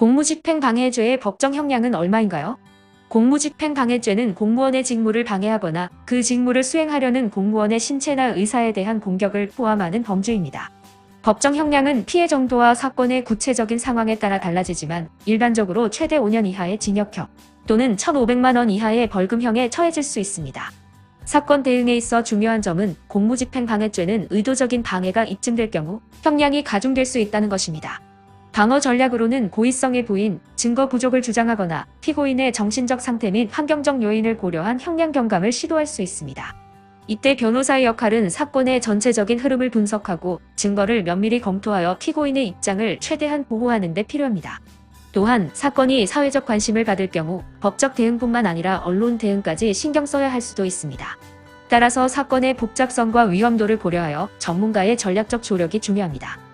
공무집행 방해죄의 법정 형량은 얼마인가요? 공무집행 방해죄는 공무원의 직무를 방해하거나 그 직무를 수행하려는 공무원의 신체나 의사에 대한 공격을 포함하는 범죄입니다. 법정 형량은 피해 정도와 사건의 구체적인 상황에 따라 달라지지만 일반적으로 최대 5년 이하의 징역형 또는 1,500만 원 이하의 벌금형에 처해질 수 있습니다. 사건 대응에 있어 중요한 점은 공무집행 방해죄는 의도적인 방해가 입증될 경우 형량이 가중될 수 있다는 것입니다. 방어 전략으로는 고의성의 부인, 증거 부족을 주장하거나 피고인의 정신적 상태 및 환경적 요인을 고려한 형량 경감을 시도할 수 있습니다. 이때 변호사의 역할은 사건의 전체적인 흐름을 분석하고 증거를 면밀히 검토하여 피고인의 입장을 최대한 보호하는 데 필요합니다. 또한 사건이 사회적 관심을 받을 경우 법적 대응뿐만 아니라 언론 대응까지 신경 써야 할 수도 있습니다. 따라서 사건의 복잡성과 위험도를 고려하여 전문가의 전략적 조력이 중요합니다.